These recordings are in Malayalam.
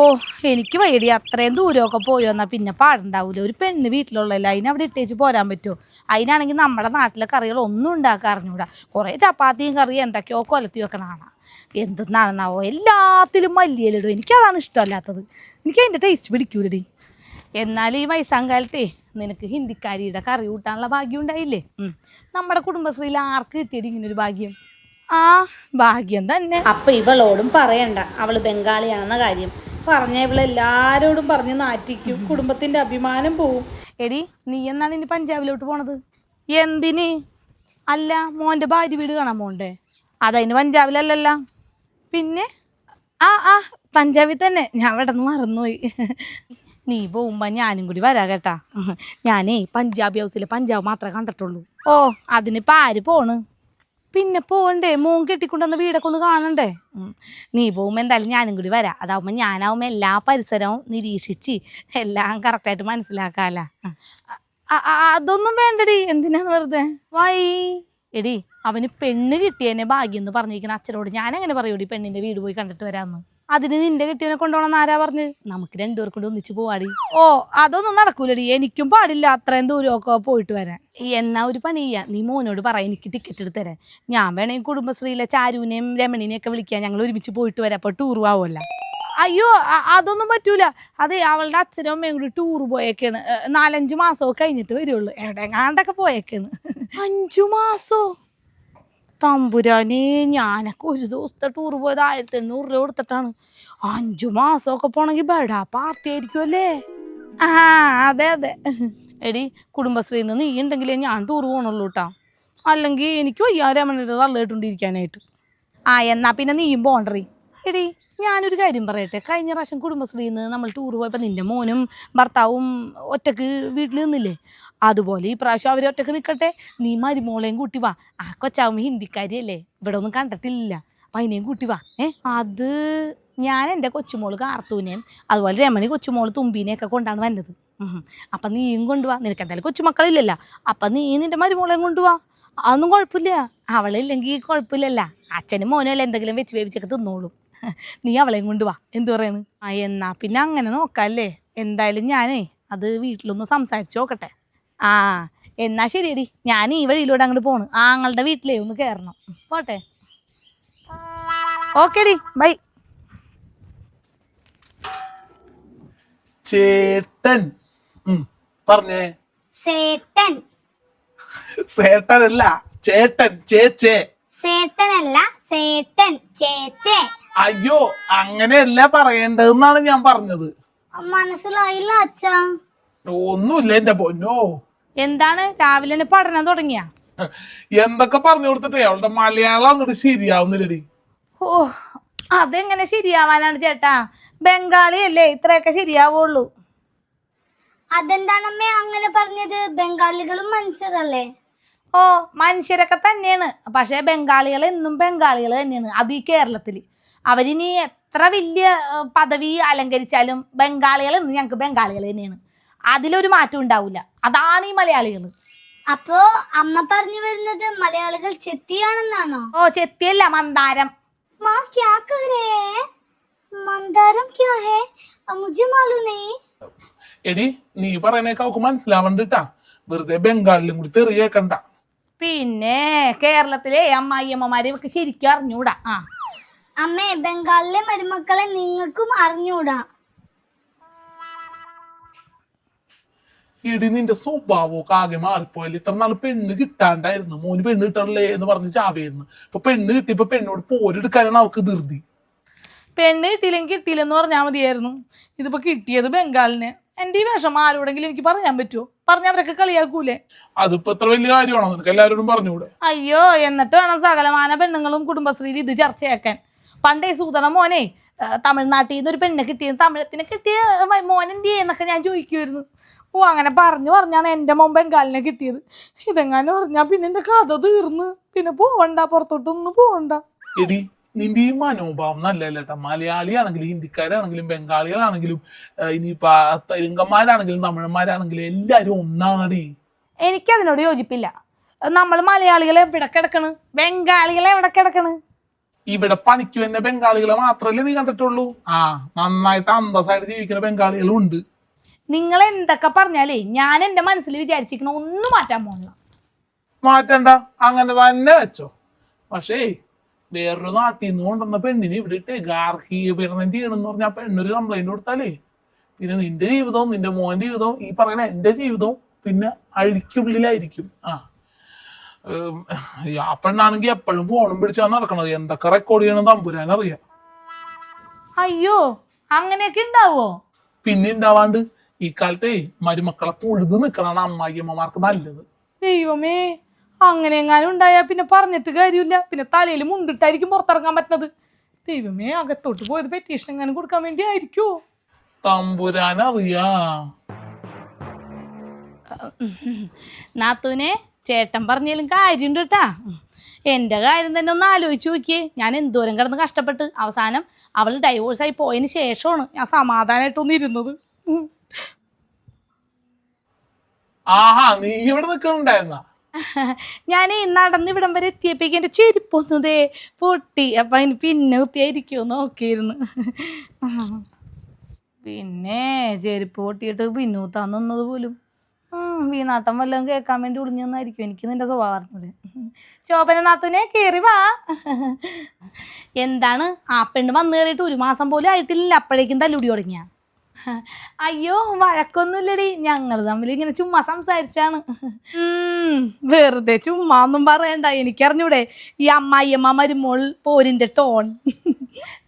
ഓ എനിക്ക് വയ്യടി. അത്രയും ദൂരമൊക്കെ പോയി വന്നാൽ പിന്നെ പാടുണ്ടാവില്ല ഒരു പെണ്ണ് വീട്ടിലുള്ളല്ലോ അതിനെ അവിടെ ഇട്ടേച്ച് പോരാൻ പറ്റുമോ അതിനാണെങ്കിൽ നമ്മുടെ നാട്ടിലെ കറികൾ ഒന്നും ഉണ്ടാക്കാൻ അറിഞ്ഞൂടാ. കുറേ ചപ്പാത്തിയും കറിയും എന്തൊക്കെയോ കൊലത്തി വെക്കണതാണ് എന്തെന്നാണെന്നാവോ? എല്ലാത്തിലും മല്ലിയിലിടും. എനിക്കതാണ് ഇഷ്ടമല്ലാത്തത്. എനിക്ക് അതിന്റെ ടേസ്റ്റ് പിടിക്കൂലടി. എന്നാൽ ഈ വയസ്സാങ്കാലത്തെ നിനക്ക് ഹിന്ദിക്കാരിയുടെ കറി കൂട്ടാനുള്ള ഭാഗ്യം ഉണ്ടായില്ലേ? നമ്മുടെ കുടുംബശ്രീയിൽ ആർക്ക് കിട്ടിയത് ഇങ്ങനൊരു ഭാഗ്യം? ആ ഭാഗ്യം തന്നെ. അപ്പൊ ഇവളോടും പറയണ്ട. അവൾ ബംഗാളിയാണെന്ന കാര്യം. പറഞ്ഞ ഇവൾ എല്ലാരോടും പറഞ്ഞ് നാറ്റിക്കും. കുടുംബത്തിന്റെ അഭിമാനം പോവും. എടി നീ എന്നാണ് ഇനി പഞ്ചാബിലോട്ട് പോണത്? എന്തിന്? അല്ല മോന്റെ ഭാര്യ വീട് കാണാൻ പോണ്ടേ? അതതിന് പഞ്ചാബിലല്ലല്ല. പിന്നെ? ആ ആ പഞ്ചാബിൽ തന്നെ. ഞാൻ ഇവിടെ നിന്ന് മറന്നുപോയി. നീ പോകുമ്പോൾ ഞാനും കൂടി വരാ കേട്ടാ. ഞാനേ പഞ്ചാബി ഹൗസിലെ പഞ്ചാബ് മാത്രമേ കണ്ടിട്ടുള്ളൂ. ഓ അതിനിപ്പോൾ ആര് പോണ്? പിന്നെ പോണ്ടേ? മോൻ കെട്ടിക്കൊണ്ടുവന്ന വീടൊക്കെ ഒന്ന് കാണണ്ടേ? നീ പോകുമ്പോൾ എന്തായാലും ഞാനും കൂടി വരാം. അതാവുമ്പോൾ ഞാനാവുമ്പോൾ എല്ലാ പരിസരവും നിരീക്ഷിച്ച് എല്ലാം കറക്റ്റായിട്ട് മനസ്സിലാക്കാമല്ല അതൊന്നും വേണ്ടടി. എന്തിനാണ് വെറുതെ? വൈ എടി അവന് പെണ്ണ് കിട്ടിയതിനെ ഭാഗ്യം എന്ന് പറഞ്ഞിരിക്കുന്ന അച്ഛനോട് ഞാൻ എങ്ങനെ പറയൂടി പെണ്ണിന്റെ വീട് പോയി കണ്ടിട്ട് വരാമെന്ന് അതിന് നിന്റെ കെട്ടിയവനെ കൊണ്ടുപോകണം ആരാ പറഞ്ഞ്? നമുക്ക് രണ്ടുപേർ കൊണ്ട് ഒന്നിച്ച് പോവാടി. ഓ അതൊന്നും നടക്കൂലടി. എനിക്കും പാടില്ല അത്രയും ദൂരമൊക്കെ പോയിട്ട് വരാൻ. എന്നാ ഒരു പണി ചെയ്യാ. നീ മോനോട് പറ എനിക്ക് ടിക്കറ്റ് എടുത്ത് തരാൻ. ഞാൻ വേണമെങ്കിൽ കുടുംബശ്രീയിലെ ചാരുവിനെയും രമണിനെയും ഒക്കെ വിളിക്കാം. ഞങ്ങൾ ഒരുമിച്ച് പോയിട്ട് വരാം. അപ്പോൾ ടൂർ ആവുമല്ല അയ്യോ അതൊന്നും പറ്റൂല. അതെ അവളുടെ അച്ഛനും അമ്മയും കൂടി ടൂർ പോയേക്കാണ്. നാലഞ്ചു നാലഞ്ച് മാസമൊക്കെ കഴിഞ്ഞിട്ട് വരുള്ളൂ. എവിടെ എങ്ങാണ്ടൊക്കെ പോയേക്കാണ്. അഞ്ചു മാസോ? തമ്പുരാനെ ഞാനൊക്കെ ഒരു ദിവസത്തെ ടൂർ പോയത് ആയിരത്തി എണ്ണൂറ് രൂപ കൊടുത്തിട്ടാണ്. അഞ്ചു മാസമൊക്കെ പോണെങ്കിൽ ബെടാ പാർട്ടി ആയിരിക്കുമല്ലേ ആ അതെ അതെ. എടി കുടുംബശ്രീയിൽ നിന്ന് നീ ഉണ്ടെങ്കിലേ ഞാൻ ടൂർ പോകണുള്ളൂ കേട്ടോ അല്ലെങ്കിൽ എനിക്ക് വയ്യ തള്ളിട്ടുണ്ടിരിക്കാനായിട്ട് ആ എന്നാ പിന്നെ നീയും പോണ്ടറി. എടി ഞാനൊരു കാര്യം പറയട്ടെ. കഴിഞ്ഞ പ്രാവശ്യം കുടുംബശ്രീയിൽ നിന്ന് നമ്മൾ ടൂർ പോയപ്പോൾ നിന്റെ മോനും ഭർത്താവും ഒറ്റയ്ക്ക് വീട്ടിൽ നിന്നില്ലേ? അതുപോലെ ഈ പ്രാവശ്യം അവർ ഒറ്റയ്ക്ക് നിൽക്കട്ടെ നീ മരുമോളെയും കൂട്ടി വാ. ആ കൊച്ചാവുമ്പോൾ ഹിന്ദിക്കാരിയല്ലേ? ഇവിടെ ഒന്നും കണ്ടിട്ടില്ല. അപ്പം അതിനെയും കൂട്ടി വാ. ഏ? അത് ഞാൻ എന്റെ കൊച്ചുമോൾ കാർത്തൂനെയും അതുപോലെ രമണി കൊച്ചുമോൾ തുമ്പീനെയൊക്കെ കൊണ്ടാണ് വന്നത്. അപ്പം നീയും കൊണ്ടുപോവാ നിനക്ക് എന്തായാലും കൊച്ചുമക്കളില്ലല്ലോ. അപ്പം നീ നിന്റെ മരുമോളെയും കൊണ്ടുപോവാ അതൊന്നും കുഴപ്പമില്ല. അവളില്ലെങ്കിൽ കുഴപ്പമില്ലല്ല. അച്ഛനും മോനും അല്ല എന്തെങ്കിലും വെച്ച് വേവിച്ചൊക്കെ തിന്നോളും. നീ അവളെയും കൊണ്ടുവാ എന്തു പറയുന്നു ആ എന്നാ പിന്നെ അങ്ങനെ നോക്കാല്ലേ. എന്തായാലും ഞാനേ അത് വീട്ടിലൊന്ന് സംസാരിച്ചു നോക്കട്ടെ. ആ എന്നാ ശരിയടി. ഞാൻ ഈ വഴിയിലൂടെ അങ്ങോട്ട് പോണ്. ആങ്ങളുടെ വീട്ടിലേ ഒന്ന് കയറണം പോട്ടെ. ഓക്കേടി. ബൈ. ചേട്ടൻ. ഉം, പറഞ്ഞേ. സേട്ടൻ. ചേട്ടനല്ല ചേട്ടൻ ചേച്ചേ. സേട്ടനല്ല സേട്ടൻ ചേച്ചേ. അയ്യോ അങ്ങനെയല്ല പറയേണ്ടതെന്നാണ് ഞാൻ പറഞ്ഞത്. മനസ്സിലായില്ല അച്ഛാ. ഒന്നുമില്ല എന്റെ പൊന്നോ. എന്താണ്? രാവിലെ പഠനം തുടങ്ങിയ? എന്തൊക്കെ പറഞ്ഞു കൊടുത്തിട്ടേ അവളുടെ മലയാളം അങ്ങോട്ട് ശരിയാവുന്നില്ലടി. ഓ അതെങ്ങനെ ശരിയാവാനാണ് ചേട്ടാ? ബംഗാളി അല്ലേ ഇത്രയൊക്കെ ശരിയാവുള്ളൂ. അതെന്താണമ്മേ അങ്ങനെ പറഞ്ഞത്? ബംഗാളികളും മനുഷ്യരല്ലേ? ഓ മനുഷ്യരൊക്കെ തന്നെയാണ്. പക്ഷെ ബംഗാളികൾ എന്നും ബംഗാളികൾ തന്നെയാണ്. അത് ഈ കേരളത്തിൽ അവരിനി എത്ര വലിയ പദവി അലങ്കരിച്ചാലും ബംഗാളികൾ ഇന്ന് ഞങ്ങൾക്ക് ബംഗാളികൾ തന്നെയാണ്. അതിലൊരു മാറ്റം ഉണ്ടാവില്ല അതാണ് ഈ മലയാളികൾ. അപ്പോ അമ്മ പറഞ്ഞു വരുന്നത് മലയാളികൾ ചെത്തിയാണെന്നാണോ? ഓ ചെത്തിയല്ല മന്ദാരം. മാ മന്ദാരം ക്യാ ഹേ? എടി നീ പറയണേക്ക മനസ്സിലാവണ്ടിട്ടാ. വെറുതെ ബംഗാളിലും കൂടി തെറിയേക്കണ്ട. പിന്നെ കേരളത്തിലെ അമ്മായിയമ്മമാരെ ഒക്കെ ശരിക്കും അറിഞ്ഞൂടാ. ആ. അമ്മേ ബംഗാളിലെ മരുമക്കളെ നിങ്ങൾക്കും അറിഞ്ഞൂടാ. എടി നിന്റെ സ്വഭാവമൊക്കെ ആകെ മാറിപ്പോയല്ലേ? ഇത്ര നാൾ പെണ്ണ് കിട്ടാണ്ടായിരുന്നു. മോന് പെണ്ണ് കിട്ടണല്ലേ എന്ന് പറഞ്ഞ് ചാവിയായിരുന്നു ഇപ്പൊ പെണ്ണ് കിട്ടിയപ്പോ പെണ്ണോട് പോരെടുക്കാനാണ് അവക്ക് ധൃതി. പെണ്ണ് കിട്ടിയില്ലെങ്കിൽ കിട്ടിയില്ലെന്ന് പറഞ്ഞാൽ മതിയായിരുന്നു. ഇതിപ്പോ കിട്ടിയത് ബംഗാളിന്. എന്റെ ഈ വിഷമം ആരോടെങ്കിലും എനിക്ക് പറയാൻ പറ്റുമോ പറഞ്ഞ അവരൊക്കെ കളിയാക്കൂലേ? അതിപ്പോ എത്ര വലിയ കാര്യമാണോ? നിനക്ക് എല്ലാവരോടും പറഞ്ഞുകൂടെ? അയ്യോ എന്നിട്ട് വേണം സകലമാന പെണ്ണുങ്ങളും കുടുംബശ്രീയിൽ ഇത് ചർച്ചയാക്കാൻ. പണ്ടേ സൂതന മോനെ തമിഴ്നാട്ടിൽ നിന്ന് ഒരു പെണ്ണെ കിട്ടിയത്. തമിഴത്തിനെ കിട്ടിയ മോൻ എന്ത് ചെയ്യുന്നൊക്കെ ഞാൻ ചോദിക്കുമായിരുന്നു ഓ അങ്ങനെ പറഞ്ഞു പറഞ്ഞാണ് എന്റെ മോൻ ബംഗാളിനെ കിട്ടിയത്. ഇതെങ്ങാനും പറഞ്ഞാൽ പിന്നെ എന്റെ കഥ തീർന്ന്. പിന്നെ പോവണ്ട പുറത്തോട്ടൊന്നും പോവണ്ട. എടി നിന്റെ ഈ മനോഭാവം നല്ലല്ല കേട്ടോ മലയാളിയാണെങ്കിലും ഹിന്ദിക്കാരാണെങ്കിലും ബംഗാളികളാണെങ്കിലും ഇനിയിപ്പോ തെലുങ്കന്മാരാണെങ്കിലും തമിഴന്മാരാണെങ്കിലും എല്ലാരും ഒന്നാണടി. എനിക്കതിനോട് യോജിപ്പില്ല. നമ്മൾ മലയാളികളെ എവിടെ കിടക്കണ്? ബംഗാളികളെ എവിടെ കിടക്കണ്? ഇവിടെ പണിക്ക് വരുന്ന ബംഗാളികളെ മാത്രല്ലേ നീ കണ്ടിട്ടുള്ളൂ? ആ നന്നായിട്ട് അന്തസ്സായിട്ട് ജീവിക്കുന്ന ബംഗാളികളും ഉണ്ട് നിങ്ങൾ എന്തൊക്കെ പറഞ്ഞാലേ ഞാൻ എന്റെ മനസ്സിൽ വിചാരിച്ചിരിക്കണ ഒന്നും മാറ്റാൻ പോണില്ല മാറ്റണ്ട അങ്ങനെ തന്നെ വെച്ചോ. പക്ഷേ വേറൊരു നാട്ടിൽ നിന്ന് കൊണ്ടുവന്ന പെണ്ണിന് ഇവിടെ ഇട്ട് ഗാർഹിക പീഡനം ചെയ്യണമെന്ന് പറഞ്ഞാൽ പെണ്ണൊരു കംപ്ലൈന്റ് കൊടുത്താലേ പിന്നെ നിന്റെ ജീവിതവും നിന്റെ മോന്റെ ജീവിതവും ഈ പറയുന്ന എന്റെ ജീവിതവും പിന്നെ അഴിക്കുള്ളിലായിരിക്കും ആ. ആ പെണ്ണാണെങ്കിൽ എപ്പോഴും ഫോണും പിടിച്ചാ നടക്കണത് എന്തൊക്കെ റെക്കോർഡ് ചെയ്യണം തമ്പുരാൻ അറിയാം. അയ്യോ അങ്ങനെയൊക്കെ ഉണ്ടാവോ? പിന്നെ ഉണ്ടാവാണ്ട് ഈ കാലത്തെ മരുമക്കളെ തൊഴുത് നിൽക്കണതാണ് അമ്മായിയമ്മമാർക്ക് നല്ലത്. ദൈവമേ അങ്ങനെ എങ്ങാനും ഉണ്ടായാ പിന്നെ പറഞ്ഞിട്ട് കാര്യമില്ല. പിന്നെ തലയിൽ മുണ്ടിട്ടായിരിക്കും പുറത്തിറങ്ങാൻ പറ്റുന്നത് ദൈവമേ അകത്തോട്ട് പോയത് പെറ്റീഷൻ എങ്ങാനും കൊടുക്കാൻ വേണ്ടി ആയിരിക്കോ തമ്പുരാൻ അറിയാ നാത്തൂനെ ചേട്ടൻ പറഞ്ഞാലും കാര്യമുണ്ട് കേട്ടാ എന്റെ കാര്യം തന്നെ ഒന്ന് ആലോചിച്ച് നോക്കിയേ. ഞാൻ എന്തോരം കിടന്ന് കഷ്ടപ്പെട്ട് അവസാനം അവൾ ഡൈവോഴ്സായി പോയതിന് ശേഷമാണ് ഞാൻ സമാധാനമായിട്ടൊന്നും ഇരുന്നത്. ആഹാ നീ ഇവിടെ നിൽക്കുന്നുണ്ടായിരുന്ന? ഞാൻ നടന്ന് ഇവിടം വരെ എത്തിയപ്പോഴേക്കും എന്റെ ചെരുപ്പൊന്നതേ പൊട്ടി. അപ്പം അതിന് പിന്നെ കുത്തിയായിരിക്കുമോ നോക്കിയിരുന്നു. പിന്നെ ചെരുപ്പ് പൊട്ടിയിട്ട് നിന്നത് പോലും. വീണാട്ടം വല്ലതും കേൾക്കാൻ വേണ്ടി ഒളിഞ്ഞെന്നായിരിക്കും എനിക്ക് നിന്റെ സ്വഭാവം അറിഞ്ഞൂടെ. ശോഭന നാത്തുനെ കയറി വാ. എന്താണ്? ആ പെണ്ണ് വന്നു കയറിയിട്ട് ഒരു മാസം പോലും ആയിട്ടില്ല അപ്പോഴേക്കും തല്ലുടി തുടങ്ങിയ. അയ്യോ വഴക്കൊന്നുമില്ലടി. ഞങ്ങൾ തമ്മിൽ ഇങ്ങനെ ചുമ്മാ സംസാരിച്ചാണ്. വെറുതെ ചുമ്മാ ഒന്നും പറയണ്ട. എനിക്കറിഞ്ഞൂടെ ഈ അമ്മായിയമ്മ മരുമോൾ പോരിന്റെ ടോൺ.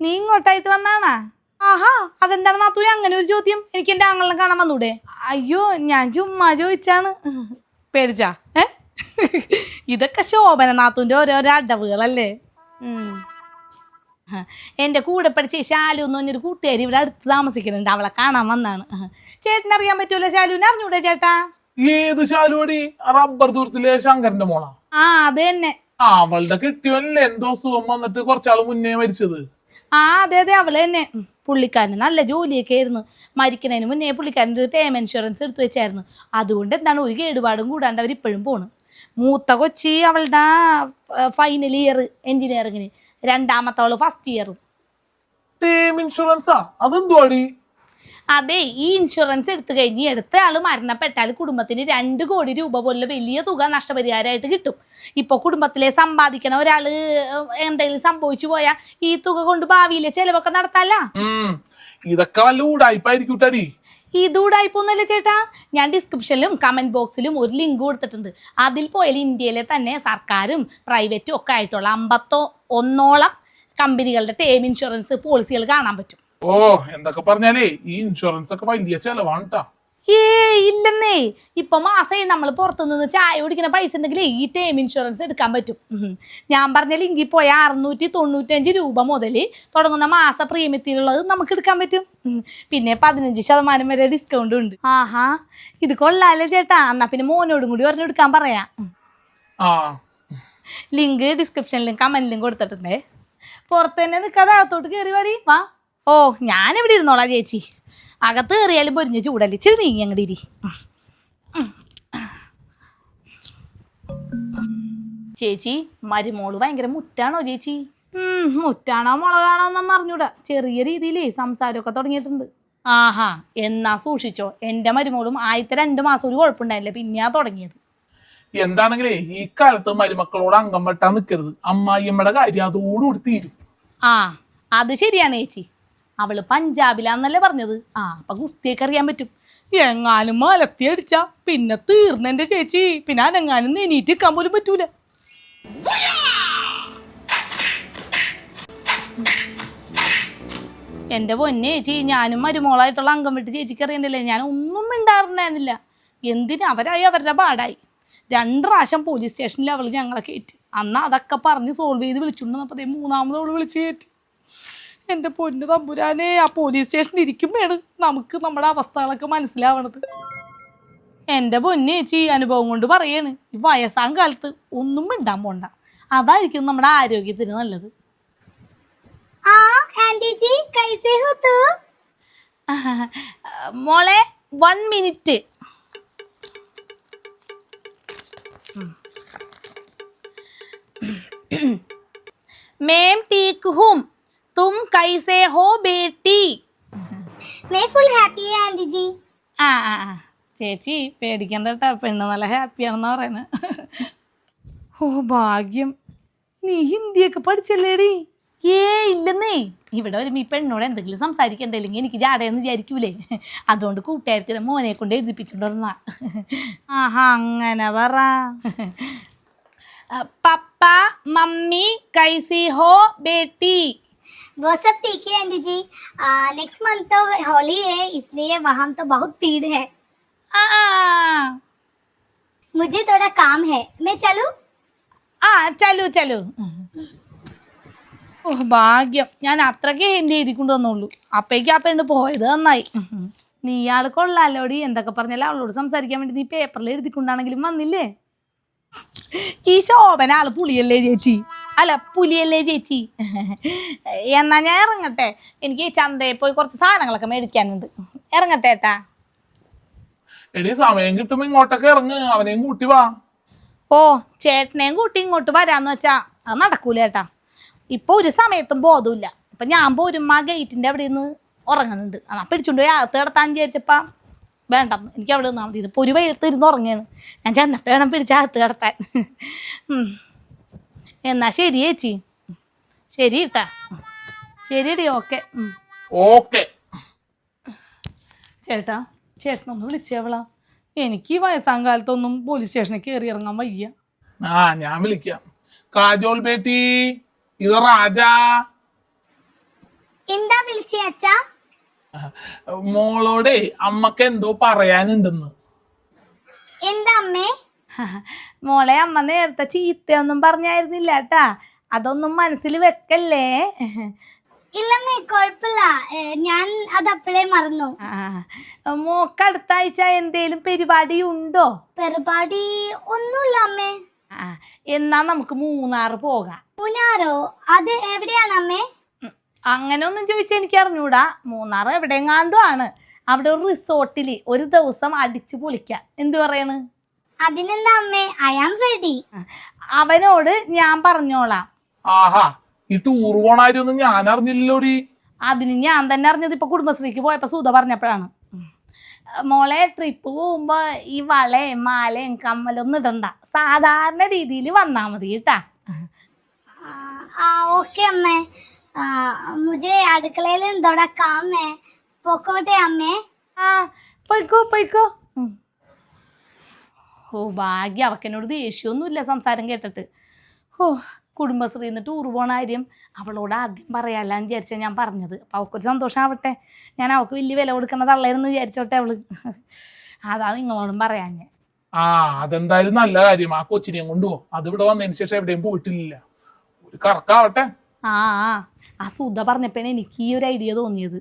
നീ ഇങ്ങോട്ടായിട്ട് വന്നാണാ? ആഹാ അതെന്താണ് നാത്തൂര് അങ്ങനെ ഒരു ചോദ്യം? എനിക്ക് എന്റെ ആങ്ങളെ കാണാൻ വന്നൂടെ? അയ്യോ ഞാൻ ചുമ്മാ ചോദിച്ചാണ്. പേടിച്ചാ? ഏ? ഇതൊക്കെ ശോഭന നാത്തൂന്റെ ഓരോരോ അടവുകളല്ലേ? എന്റെ എന്റെ കൂടെ പഠിച്ച ശാലു എന്ന് പറഞ്ഞൊരു കൂട്ടുകാരി ഇവിടെ അടുത്ത് താമസിക്കുന്നുണ്ട്. അവളെ കാണാൻ വന്നാണ്. ചേട്ടൻ അറിയാൻ പറ്റൂല ശാലുവിനെ അറിഞ്ഞൂടെ ചേട്ടാ? ഏത് ശാലുവടി റബ്ബർ ദൂരത്തിലെ ശങ്കരന്റെ മോളാ. ആ അത് തന്നെ. അവളുടെ കിട്ടിയോ എന്തോ സുഖം വന്നിട്ട് കുറച്ചാൾ മുന്നേ മരിച്ചത്. ആ അതെ അതെ അവൾ തന്നെ. പുള്ളിക്കാരന് നല്ല ജോലിയൊക്കെ ആയിരുന്നു. മരിക്കുന്നതിന് മുന്നേ പുള്ളിക്കാരൻ ഒരു ടേം ഇൻഷുറൻസ് എടുത്തു വെച്ചായിരുന്നു. അതുകൊണ്ട് എന്താണ് ഒരു കേടുപാടും കൂടാണ്ട് അവർ ഇപ്പോഴും പോണ്. മൂത്ത കൊച്ചി അവളുടെ ഫൈനൽ ഇയർ എഞ്ചിനീയറിങ്ങിന് രണ്ടാമത്തെ അവൾ ഫസ്റ്റ് ഇയറും ടേം ഇൻഷുറൻസാ അതെന്തുവാടി? അതെ ഈ ഇൻഷുറൻസ് എടുത്തു കഴിഞ്ഞ് എടുത്ത ആൾ മരണപ്പെട്ടാൽ കുടുംബത്തിന് രണ്ട് കോടി രൂപ പോലുള്ള വലിയ തുക നഷ്ടപരിഹാരമായിട്ട് കിട്ടും. ഇപ്പൊ കുടുംബത്തിലെ സമ്പാദിക്കണ ഒരാൾ എന്തെങ്കിലും സംഭവിച്ചു പോയാൽ ഈ തുക കൊണ്ട് ഭാവിയിലെ ചെലവൊക്കെ നടത്താല്ല ഇതൊക്കെ വല്ല ഉടായ്പായിരിക്കും ഇതൂടായിപ്പോന്നല്ലേ ചേട്ടാ? ഞാൻ ഡിസ്ക്രിപ്ഷനിലും കമന്റ് ബോക്സിലും ഒരു ലിങ്ക് കൊടുത്തിട്ടുണ്ട്. അതിൽ പോയാൽ ഇന്ത്യയിലെ തന്നെ സർക്കാരും പ്രൈവറ്റും ഒക്കെ ആയിട്ടുള്ള അമ്പത്തോ ഒന്നോളം കമ്പനികളുടെ ടേം ഇൻഷുറൻസ് പോളിസികൾ കാണാൻ പറ്റും. ഓ എന്തൊക്കെ പറഞ്ഞാലേ ഈ ഇൻഷുറൻസ് ഒക്കെ വലിയ ചെലവാണ് ഏ ഇല്ലെന്നേ. ഇപ്പൊ മാസേ നമ്മൾ പുറത്തുനിന്ന് ചായ കുടിക്കുന്ന പൈസ ഉണ്ടെങ്കിൽ ഈ ടൈം ഇൻഷുറൻസ് എടുക്കാൻ പറ്റും. ഞാൻ പറഞ്ഞ ലിങ്കിൽ പോയ അറുന്നൂറ്റി തൊണ്ണൂറ്റഞ്ച് രൂപ മുതൽ തുടങ്ങുന്ന മാസ പ്രീമിയത്തിലുള്ളത് നമുക്ക് എടുക്കാൻ പറ്റും. പിന്നെ പതിനഞ്ച് ശതമാനം വരെ ഡിസ്കൗണ്ട് ഉണ്ട്. ആഹാ ഇത് കൊള്ളാലേ ചേട്ടാ. എന്നാ പിന്നെ മോനോടും കൂടി പറഞ്ഞു എടുക്കാൻ പറയാ. ലിങ്ക് ഡിസ്ക്രിപ്ഷനിലും കമന്റിലും കൊടുത്തിട്ടുണ്ടേ. പുറത്ത് തന്നെ നിൽക്കാതെ അകത്തോട്ട് കയറി വാടി. വാ. ഓ ഞാനിവിടെ ഇരുന്നോളാം ചേച്ചി. അകത്ത് കയറിയാലും പൊരിഞ്ഞ് ചൂടലിച്ചിരി നീ നീങ്ങി അങ്ങോട്ട് ഇരി. ചേച്ചി മരുമോൾ ഭയങ്കര മുറ്റാണോ ചേച്ചി? മുറ്റാണോ മുളകാണോ എന്നൊന്നും അറിഞ്ഞൂടാ. ചെറിയ രീതിയിലേ സംസാരമൊക്കെ തുടങ്ങിയിട്ടുണ്ട്. ആഹാ എന്നാ സൂക്ഷിച്ചോ. എന്റെ മരുമോളും ആദ്യത്തെ രണ്ട് മാസം ഒരു കുഴപ്പമുണ്ടായില്ല. പിന്നെയാ തുടങ്ങിയത്. എന്താണെങ്കിലേ ഈ കാലത്ത് മരുമക്കളോട് അംഗം വെട്ടാൻ നിൽക്കരുത് അമ്മായിയമ്മയുടെ കാര്യം അതോടുകൂടി തീരും. ആ അത് ശരിയാണ് ചേച്ചി. അവൾ പഞ്ചാബിലാന്നല്ലേ പറഞ്ഞത്? ആ അപ്പൊ ഗുസ്തിയൊക്കെ അറിയാൻ പറ്റും. എങ്ങാനും മലത്തി അടിച്ച പിന്നെ തീർന്നെന്റെ ചേച്ചി. പിന്നെ അനങ്ങാനും നെനീറ്റ് നിൽക്കാൻ പോലും പറ്റൂല. എന്റെ പൊന്നെ ചേച്ചി ഞാനും മരുമോളായിട്ടുള്ള അംഗം വിട്ട് ചേച്ചിക്ക് അറിയണ്ടല്ലേ? ഞാൻ ഒന്നും മിണ്ടാറുണ്ടായിരുന്നില്ല. എന്തിന് അവരായി? അവരുടെ പാടായി. രണ്ട് പ്രാവശ്യം പോലീസ് സ്റ്റേഷനിൽ അവൾ ഞങ്ങളെ കയറ്റി അന്ന് അതൊക്കെ പറഞ്ഞ് സോൾവ് ചെയ്ത് വിളിച്ചുകൊണ്ടിരുന്നപ്പോൾ മൂന്നാമത് അവൾ വിളിച്ച് കയറ്റി എന്റെ പൊന്നു തമ്പുരാനെ ആ പോലീസ് സ്റ്റേഷനിൽ ഇരിക്കുമ്പോഴാണ് നമുക്ക് നമ്മുടെ അവസ്ഥകളൊക്കെ മനസ്സിലാവണത്. എന്റെ പൊന്നു ചേച്ചി അനുഭവം കൊണ്ട് പറയാണ് ഈ വയസ്സാം കാലത്ത് ഒന്നും മിണ്ടാൻ പോണ്ട. അതായിരിക്കും നമ്മുടെ ആരോഗ്യത്തിന് നല്ലത്. മോളെ വൺ മിനിറ്റ് മേം ടീക്ക് ഹും तुम कैसे हो बेटी मैं फुल हैप्पी है आंटी जी ആ ആ ആ. ചേച്ചി പേടിക്കണ്ട കേട്ടോ പെണ്ണ് നല്ല ഹാപ്പിയാണെന്ന് പറയുന്നത് ഓ ഭാഗ്യം നീ ഹിന്ദിയൊക്കെ പഠിച്ചല്ലേടി ഏ ഇല്ലെന്നേ ഇവിടെ വരുമ്പോ ഈ പെണ്ണോട് എന്തെങ്കിലും സംസാരിക്കണ്ടില്ലെങ്കിൽ എനിക്ക് ജാടയെന്ന് വിചാരിക്കൂലേ അതുകൊണ്ട് കൂട്ടുകാരത്തിനെ മോനെ കൊണ്ട് എഴുതിപ്പിച്ചിട്ടുണ്ടെന്നാ ആഹാ അങ്ങനെ പറ പപ്പ മമ്മി കൈസി ഹോ ബേട്ടി वो सब ठीक है आंटी जी नेक्स्ट मंथ तो होली है इसलिए वहाँ तो बहुत भीड़ है ആ ആ, मुझे थोड़ा काम है मैं चलूँ ആ ചലു ചലു ഓ ഭാഗ്യം ഞാൻ അത്രയ്ക്ക് ഹിന്ദി എഴുതി കൊണ്ടുവന്നുള്ളൂ അപ്പേക്ക് ആ പെണ്ണ് പോയത് നന്നായി നീ ആള് കൊള്ളാലോടി എന്തൊക്കെ പറഞ്ഞാലും അവളോട് സംസാരിക്കാൻ വേണ്ടി നീ പേപ്പറിൽ എഴുതിക്കൊണ്ടാണെങ്കിലും വന്നില്ലേ ഈ ശോഭന ആള് പുളിയല്ലേ ചേച്ചി അല്ല പുലിയല്ലേ ചേച്ചി? എന്നാ ഞാൻ ഇറങ്ങട്ടെ. എനിക്ക് ചന്തയിൽ പോയി കുറച്ച് സാധനങ്ങളൊക്കെ മേടിക്കാനുണ്ട്. ഇറങ്ങട്ടെ ഏട്ടാ. എടി സമയം കിട്ടുമ്പോ ഇങ്ങോട്ടൊക്കെ ഇറങ്ങ്. അവനെയും കൂട്ടി വാ. ഓ ചേട്ടനെയും കൂട്ടി ഇങ്ങോട്ട് വരാന്ന് വെച്ചാ അത് നടക്കൂല ചേട്ടാ ഇപ്പൊ ഒരു സമയത്തും ബോധമില്ല ഇപ്പൊ ഞാൻ പോരുമ്മ ഗേറ്റിന്റെ അവിടെ നിന്ന് ഉറങ്ങുന്നുണ്ട്. ആ പിടിച്ചോണ്ട് പോയി അകത്ത് കിടത്താൻ വിചാരിച്ചപ്പ വേണ്ട എനിക്ക് അവിടെ നിന്നാൽ മതി. ഇതിപ്പോ ഒരു വെയിലത്ത് ഇരുന്ന് ഉറങ്ങിയാണ് ഞാൻ ചെന്നിട്ട് വേണം പിടിച്ച് അകത്ത് കിടത്താൻ. എന്നാ ശരി ചേച്ചി. ശരി കേട്ടാ ശരിയടി ഓക്കെ. ഓക്കെ. ചേട്ടാ ചേട്ടനൊന്ന് വിളിച്ചേവളാ എനിക്ക് ഈ വയസ്സാം കാലത്തൊന്നും പോലീസ് സ്റ്റേഷനിൽ കയറി ഇറങ്ങാൻ വയ്യ. ആ ഞാൻ വിളിക്കാം. കാജോൾ ബേട്ടി ഇത് രാജാ. എന്താ വിളിച്ചേ അച്ഛാ? മോളോടെ അമ്മയ്ക്ക് എന്തോ പറയാനുണ്ടെന്ന്. എന്താ അമ്മേ? മോളെ അമ്മ നേരത്തെ ചീത്തയൊന്നും പറഞ്ഞായിരുന്നില്ല കേട്ടാ. അതൊന്നും മനസ്സിൽ വെക്കല്ലേ? ഇല്ലമ്മേ കുഴപ്പമില്ല. ഞാൻ അത് അപ്പളേ മറന്നു. മോക്ക് അടുത്ത ആഴ്ച എന്തേലും പരിപാടി ഉണ്ടോ? പരിപാടി ഒന്നുമില്ല അമ്മേ. എന്നാ നമുക്ക് മൂന്നാർ പോകാം. മൂന്നാറോ? അത് എവിടെയാണ് അമ്മേ? അങ്ങനെ ഒന്നും ചോദിച്ചാൽ എനിക്ക് അറിഞ്ഞൂടാ. മൂന്നാർ എവിടെയെങ്ങാണ്ടും ആണ്. അവിടെ ഒരു റിസോർട്ടിൽ ഒരു ദിവസം അടിച്ചു പൊളിക്കാം. എന്തു പറയണ്? അതിനെന്താ അമ്മേ? ഐ ആം റെഡി അവനോട് ഞാൻ പറഞ്ഞോളാം. ആഹാ ഈ ടൂർ ഞാൻ അറിഞ്ഞില്ലോടി അതിന് ഞാൻ തന്നെ അറിഞ്ഞത് ഇപ്പൊ കുടുംബശ്രീക്ക് പോയപ്പോ സുധ പറഞ്ഞപ്പോഴാണ്. മോളെ ട്രിപ്പ് പോകുമ്പോ ഈ വളയും മാലയും കമ്മലൊന്നും ഇടണ്ട. സാധാരണ രീതിയിൽ വന്നാ മതി കേട്ടാ. ആ ഓക്കെ അമ്മേ. ആ, മുझे അടുക്കളയിൽ പോയിക്കോ പൊക്കോട്ടെ അമ്മേ. ആ പൊയ്ക്കോ പൊയ്ക്കോ. ഉം. ഓ ഭാഗ്യം. അവക്കെന്നോട് ദേഷ്യമൊന്നുമില്ല സംസാരം കേട്ടിട്ട്. ഓ കുടുംബശ്രീന്ന് ടൂർ പോണ കാര്യം അവളോട് ആദ്യം പറയാല്ലാന്ന് വിചാരിച്ചാൽ ഞാൻ പറഞ്ഞത്. അപ്പോൾ അവൾക്കൊരു സന്തോഷമാവട്ടെ ഞാൻ അവൾക്ക് വലിയ വില കൊടുക്കുന്ന തള്ളയെന്ന് വിചാരിച്ചോട്ടെ അവൾ. അതാ നിങ്ങളോടും പറയാൻ ഞാൻ ആ അതെന്തായാലും നല്ല കാര്യം. ആ കൊച്ചിനെയും കൊണ്ടുപോ അത് ഇവിടെ വന്നതിന് ശേഷം എവിടെയും പോയിട്ടില്ല. ഒരു കറക്കാവട്ടെ. ആ ആ, ആ സുധ പറഞ്ഞപ്പോഴാണ് എനിക്ക് ഈ ഒരു ഐഡിയ തോന്നിയത്.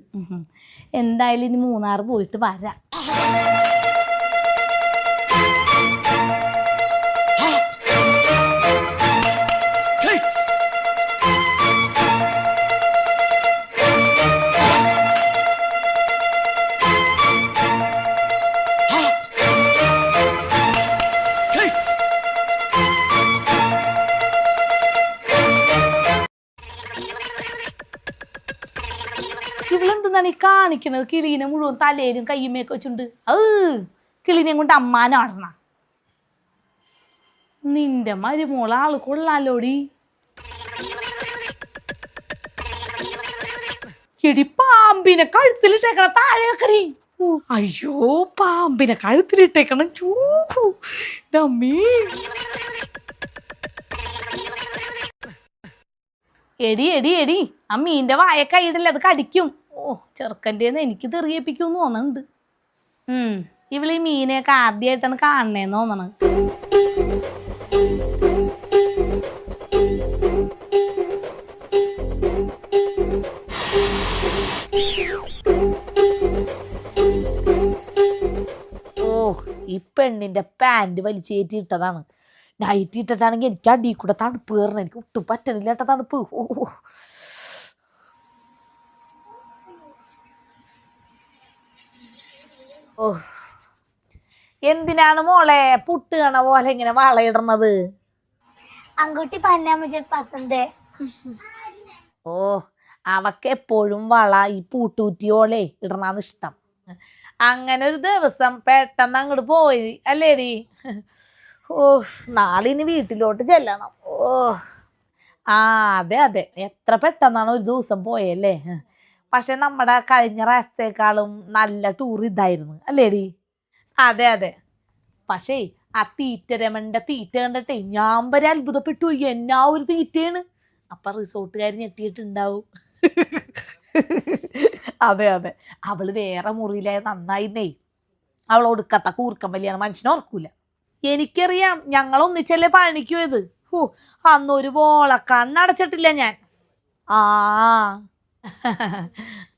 എന്തായാലും ഇനി മൂന്നാർ പോയിട്ട് വരാം. കാണിക്കണത് കിളീനെ മുഴുവൻ തലേലും കയ്യുമേഒക്കെ വെച്ചുണ്ട് അത് കിളിനെ കൊണ്ട് അമ്മാനാടണ നിന്റെ മരുമോൾ ആൾ കൊള്ളാലോടി. എടി പാമ്പിനെ കഴുത്തിലിട്ടേക്കണ താഴെ വെക്കണേ അയ്യോ പാമ്പിനെ കഴുത്തിലിട്ടേക്കണം ചൂ ഡമ്മീ എടി എടി എടി ആ മീന്റെ വായ കൈയിടല്ലേ അത് കടിക്കും. ഓ ചെറുക്കന്റെന്ന് എനിക്ക് തെറിയിപ്പിക്കുമെന്ന് തോന്നുന്നുണ്ട് ഉം ഈ മീനെയൊക്കെ ആദ്യമായിട്ടാണ് കാണണേന്ന് തോന്നണത് ഓ ഈ പെണ്ണിന്റെ പാന്റ് വലിച്ചു കയറ്റി ഇട്ടതാണ്. നൈറ്റ് ഇട്ടിട്ടാണെങ്കിൽ എനിക്ക് അടി കൂടെ തണുപ്പ് കയറണം. എനിക്ക് ഒട്ടും പറ്റണില്ല കേട്ടോ തണുപ്പ്. ഓ. ഓ എന്തിനാണ് മോളെ പുട്ടുകണ പോലെ ഇങ്ങനെ വളയിടണത്? അങ്കുട്ടി പന്നാ പസന്തേ. ഓ അവക്ക് എപ്പോഴും വള ഈ പൂട്ടൂറ്റിയോളെ ഇടണാന്ന് ഇഷ്ടം. അങ്ങനെ ഒരു ദിവസം പെട്ടെന്ന് അങ്ങോട്ട് പോയി അല്ലേടി? ഓ നാളെ ഇനി വീട്ടിലോട്ട് ചെല്ലണം. ഓ ആ അതെ അതെ. എത്ര പെട്ടെന്നാണ് ഒരു ദിവസം പോയല്ലേ? പക്ഷെ നമ്മുടെ കഴിഞ്ഞ പ്രാവശ്യത്തെക്കാളും നല്ല ടൂർ ഇതായിരുന്നു. അല്ലേടി? അതെ അതെ. പക്ഷേ ആ തീറ്റ രമന്റെ തീറ്റ കണ്ടിട്ടേ ഞാൻ വരെ അത്ഭുതപ്പെട്ടു. പോയി. എന്നാ ഒരു തീറ്റയാണ്? അപ്പൊ റിസോർട്ടുകാർ ഞെട്ടിയിട്ടുണ്ടാവും. അതെ അതെ. അവൾ വേറെ മുറിയിലായ നന്നായിന്നേ അവൾ ഒടുക്കത്ത കൂർക്കം വലിയാണ്. മനുഷ്യനെ ഓർക്കൂല. എനിക്കറിയാം ഞങ്ങൾ ഒന്നിച്ചല്ലേ പഴനിക്ക് പോയത്. ഹോ അന്നൊരു വോള കണ്ണടച്ചിട്ടില്ല ഞാൻ. ആ.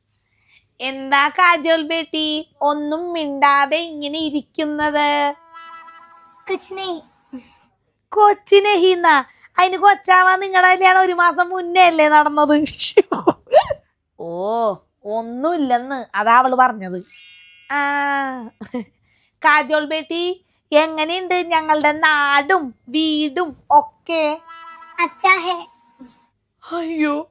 എന്താ കാജോൽ ബേട്ടി? ഒന്നും മിണ്ടാതെ ഇങ്ങനെ ഇരിക്കുന്നത്. കൊച്ചിനെ. ഹീന്ന അതിന് കൊച്ചാവ നിങ്ങളുടെ കല്യാണം ഒരു മാസം മുന്നേ അല്ലേ നടന്നത്? ഓ ഒന്നുമില്ലെന്ന്. അതാ അവൾ പറഞ്ഞത്. ആ. കാജോൾ ബേട്ടി എങ്ങനെയുണ്ട് ഞങ്ങളുടെ നാടും വീടും ഒക്കെ? അച്ഛാ അയ്യോ.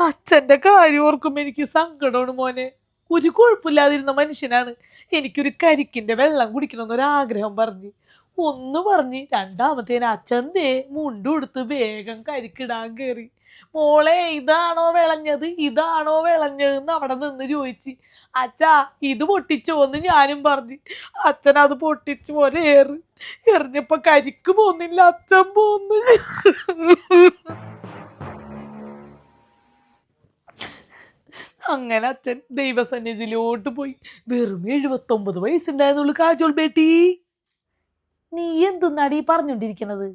അച്ഛന്റെ കാര്യം ഓർക്കുമ്പോൾ എനിക്ക് സങ്കടമാണ് മോനെ. ഒരു കുഴപ്പമില്ലാതിരുന്ന മനുഷ്യനാണ്. എനിക്കൊരു കരിക്കിന്റെ വെള്ളം കുടിക്കണമെന്നൊരാഗ്രഹം പറഞ്ഞ്. ഒന്ന് പറഞ്ഞ് രണ്ടാമത്തേന് അച്ഛൻ ദേ മുണ്ടുടുത്ത് വേഗം കരിക്കിടാൻ കയറി മോളെ ഇതാണോ വിളഞ്ഞത്? ഇതാണോ വിളഞ്ഞത് എന്ന് അവിടെ നിന്ന് ചോദിച്ച്. അച്ഛാ ഇത് പൊട്ടിച്ചോ എന്ന് ഞാനും പറഞ്ഞു. അച്ഛൻ അത് പൊട്ടിച്ചു പോലെ ഏറ് എറിഞ്ഞപ്പോ കരിക്ക് പോന്നില്ല അച്ഛൻ പോന്ന് അങ്ങനെ അച്ഛൻ ദൈവസന്നിധിയിലോട്ട് പോയി. വെറും എഴുപത്തൊമ്പത് വയസ്സുണ്ടായിരുന്നുള്ളു കാജോൾ ബേട്ടി. നീ എന്തുന്നാടി ഈ പറഞ്ഞോണ്ടിരിക്കണത്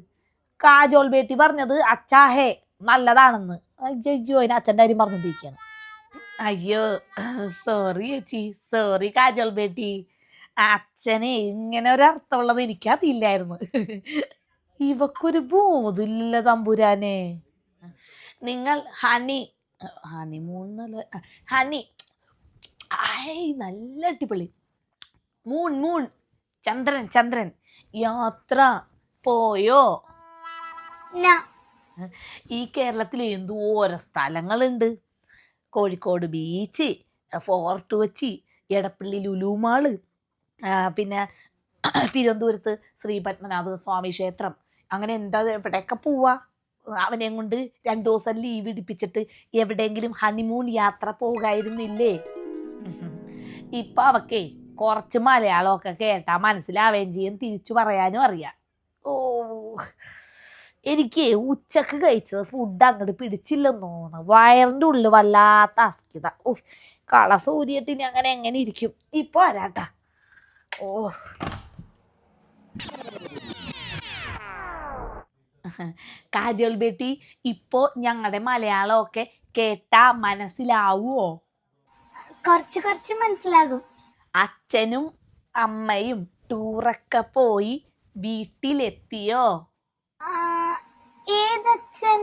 കാജോൾ ബേട്ടി പറഞ്ഞത് അച്ചാഹേ നല്ലതാണെന്ന്. അയ്യോ അതിന് അച്ഛന്റെ കാര്യം പറഞ്ഞോണ്ടിരിക്കുകയാണ് അയ്യോ സോറി ചേച്ചി സോറി കാജോൾ ബേട്ടി. അച്ഛനെ ഇങ്ങനെ ഒരു അർത്ഥമുള്ളത് എനിക്കതില്ലായിരുന്നു ഇവക്കൊരു ബോധില്ല തമ്പുരാനെ. നിങ്ങൾ ഹണി ഹണിമൂൺ നല്ല ഹണി ആയ് നല്ല അടിപൊളി. മൂൺ മൂൺ ചന്ദ്രൻ ചന്ദ്രൻ. യാത്ര പോയോ? ഈ കേരളത്തിൽ എന്തോരോ സ്ഥലങ്ങളുണ്ട്. കോഴിക്കോട് ബീച്ച് ഫോർട്ട് കൊച്ചി എടപ്പള്ളി ലുലുമാൾ പിന്നെ തിരുവനന്തപുരത്ത് ശ്രീ പത്മനാഭസ്വാമി ക്ഷേത്രം. അങ്ങനെ എന്താ എവിടെയൊക്കെ പോവാ? അവനെയും കൊണ്ട് രണ്ടു ദിവസം ലീവ് ഇടിപ്പിച്ചിട്ട് എവിടെയെങ്കിലും ഹണിമൂൺ യാത്ര പോകായിരുന്നില്ലേ? ഇപ്പൊ അവക്കേ കുറച്ച് മലയാളമൊക്കെ കേട്ടാ മനസ്സിലാവുകയും ചെയ്യും തിരിച്ചു പറയാനും അറിയാം. ഓ എനിക്ക് ഉച്ചയ്ക്ക് കഴിച്ചത് ഫുഡ് അങ്ങോട്ട് പിടിച്ചില്ലെന്ന് തോന്നുന്നു. വയറിന്റെ ഉള്ളിൽ വല്ലാത്ത അസ്ഥിത. ഓ കള സൂര്യട്ട് ഇനി അങ്ങനെ എങ്ങനെ ഇരിക്കും? ഇപ്പൊ വരാട്ടാ. ഓ. കാജോൾ ബേട്ടി ഇപ്പോ ഞങ്ങളുടെ മലയാളമൊക്കെ കേട്ടാ മനസ്സിലാവുമോ കുറച്ച് കുറച്ച് മനസ്സിലാകും. അച്ഛനും അമ്മയും ടൂറൊക്കെ പോയി വീട്ടിലെത്തിയോ? ഏതച്ഛൻ?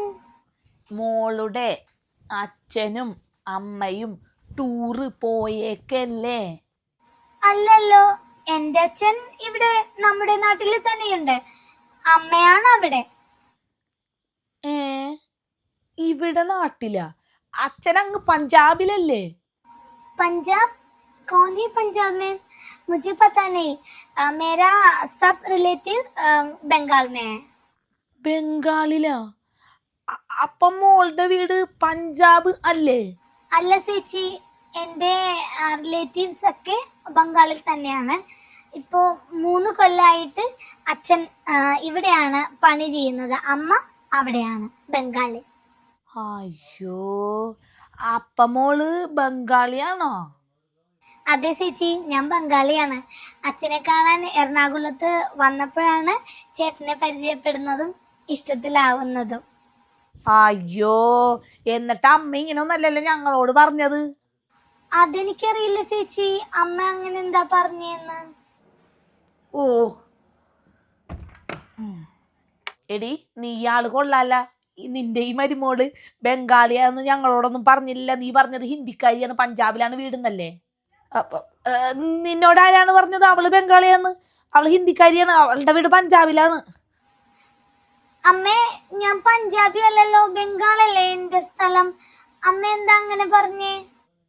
മോളുടെ അച്ഛനും അമ്മയും ടൂറ് പോയേക്കല്ലേ? അല്ലല്ലോ എന്റെ അച്ഛൻ ഇവിടെ നമ്മുടെ നാട്ടിൽ തന്നെയുണ്ട്. അമ്മയാണ് അവിടെ. ഇവിടെ നാട്ടിലാ അച്ഛൻ അങ്ങ് പഞ്ചാബിലല്ലേ पंजाब कौन है पंजाब में मुझे पता नहीं अ, मेरा सब रिलेटिव बंगाल में है ബംഗാളിലാ അ- അപ്പം മോളുടെ വീട് പഞ്ചാബ് അല്ലേ അല്ല ചേച്ചി എൻ്റെ റിലേറ്റീവ്സ് ഒക്കെ ബംഗാളിൽ തന്നെയാണ് ഇപ്പോൾ മൂന്ന് കൊല്ലമായിട്ട് അച്ഛൻ ആ, ഇവിടെയാണ് പണി ചെയ്യുന്നത് അമ്മ അവിടെയാണ് ബംഗാളിൽ അയ്യോ അപ്പമോൾ ബംഗാളിയാണോ? അതെ ചേച്ചി ഞാൻ ബംഗാളിയാണ്. അച്ഛനെ കാണാൻ എറണാകുളത്ത് വന്നപ്പോഴാണ് ചേട്ടനെ പരിചയപ്പെടുന്നതും ഇഷ്ടത്തിലാവുന്നതും. അയ്യോ എന്നിട്ട് അമ്മ ഇങ്ങനെ ഒന്നല്ലല്ലോ ഞങ്ങളോട് പറഞ്ഞത്? അതെനിക്കറിയില്ല ചേച്ചി അമ്മ അങ്ങനെ എന്താ പറഞ്ഞെന്ന്? ഓ. എടി നീ ആൾ കൊള്ളാല ഈ നിന്റെ ഈ മരുമോൾ ബംഗാളിയാന്ന് ഞങ്ങളോടൊന്നും പറഞ്ഞില്ല. നീ പറഞ്ഞത് ഹിന്ദിക്കാരിയാണ്. പഞ്ചാബിലാണ് വീടുന്നല്ലേ? നിന്നോട് ആരാണ് പറഞ്ഞത്? അവൾ ബംഗാളിയാന്ന്. അവൾ ഹിന്ദിക്കാരിയാണ്. അവളുടെ വീട് പഞ്ചാബിലാണ്. അമ്മേ ഞാൻ പഞ്ചാബി അല്ലല്ലോ ബംഗാളല്ലേ എന്റെ സ്ഥലം. അമ്മ എന്താ അങ്ങനെ പറഞ്ഞേ?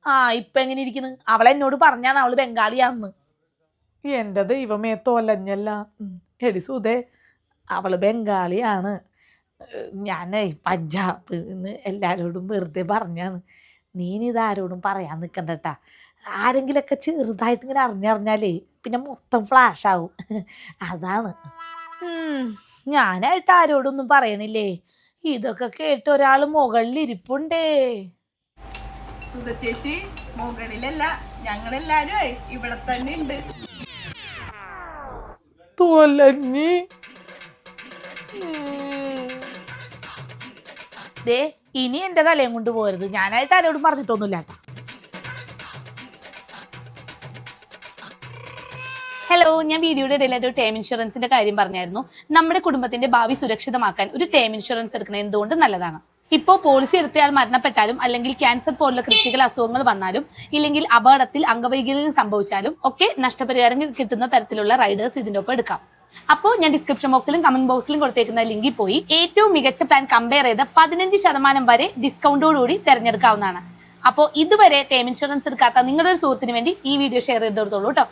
ആ ഇപ്പൊ എങ്ങനെ ഇരിക്കുന്നു? അവൾ എന്നോട് പറഞ്ഞാണ് അവൾ ബംഗാളിയാന്ന്. എന്റെ ദൈവമേ തോലഞ്ഞല്ല. എടി സുധേ അവൾ ബംഗാളിയാണ്. ഞാൻ പഞ്ചാബ് എന്ന് എല്ലാവരോടും വെറുതെ പറഞ്ഞാണ്. നീ ആരോടും പറയാൻ നിൽക്കണ്ടട്ടാ ആരെങ്കിലൊക്കെ ചെറുതായിട്ട് ഇങ്ങനെ അറിഞ്ഞറിഞ്ഞാലേ പിന്നെ മൊത്തം ഫ്ലാഷ് ആവും അതാണ് ഞാനായിട്ട് ആരോടൊന്നും പറയണില്ലേ? ഇതൊക്കെ കേട്ട് ഒരാൾ മുകളിൽ ഇരിപ്പുണ്ടേ. ചേച്ചി മുകളിലല്ല ഞങ്ങളെല്ലാരും ഇവിടെ തന്നെ ഉണ്ട്. തോലഞ്ഞി. ദേ ഇനി എന്റെ തലയും കൊണ്ട് പോരുത്. ഞാനായിട്ട് ആരോടും പറഞ്ഞിട്ടൊന്നുമില്ല ഹലോ ഞാൻ വീഡിയോയുടെ ഇടയിൽ ഒരു ടേം ഇൻഷുറൻസിന്റെ കാര്യം പറഞ്ഞായിരുന്നു. നമ്മുടെ കുടുംബത്തിന്റെ ഭാവി സുരക്ഷിതമാക്കാൻ ഒരു ടേം ഇൻഷുറൻസ് എടുക്കുന്നത് എന്തുകൊണ്ട് നല്ലതാണ്? ഇപ്പോൾ പോളിസി എടുത്തയാൾ മരണപ്പെട്ടാലും അല്ലെങ്കിൽ ക്യാൻസർ പോലുള്ള ക്രിട്ടിക്കൽ അസുഖങ്ങൾ വന്നാലും ഇല്ലെങ്കിൽ അപകടത്തിൽ അംഗവൈകല്യം സംഭവിച്ചാലും ഒക്കെ നഷ്ടപരിഹാരം കിട്ടുന്ന തരത്തിലുള്ള റൈഡേഴ്സ് ഇതിന്റെ ഒപ്പം എടുക്കാം. അപ്പോൾ ഞാൻ ഡിസ്ക്രിപ്ഷൻ ബോക്സിലും കമന്റ് ബോക്സിലും കൊടുത്തേക്കുന്ന ലിങ്കിൽ പോയി ഏറ്റവും മികച്ച പ്ലാൻ കമ്പയർ ചെയ്ത് പതിനഞ്ച് ശതമാനം വരെ ഡിസ്കൗണ്ടോടുകൂടി തിരഞ്ഞെടുക്കാവുന്നതാണ്. അപ്പോൾ ഇതുവരെ ടേം ഇൻഷുറൻസ് എടുക്കാത്ത നിങ്ങളുടെ ഒരു സുഹൃത്തിന് വേണ്ടി ഈ വീഡിയോ ഷെയർ ചെയ്ത് കൊടുത്തോളൂ കേട്ടോ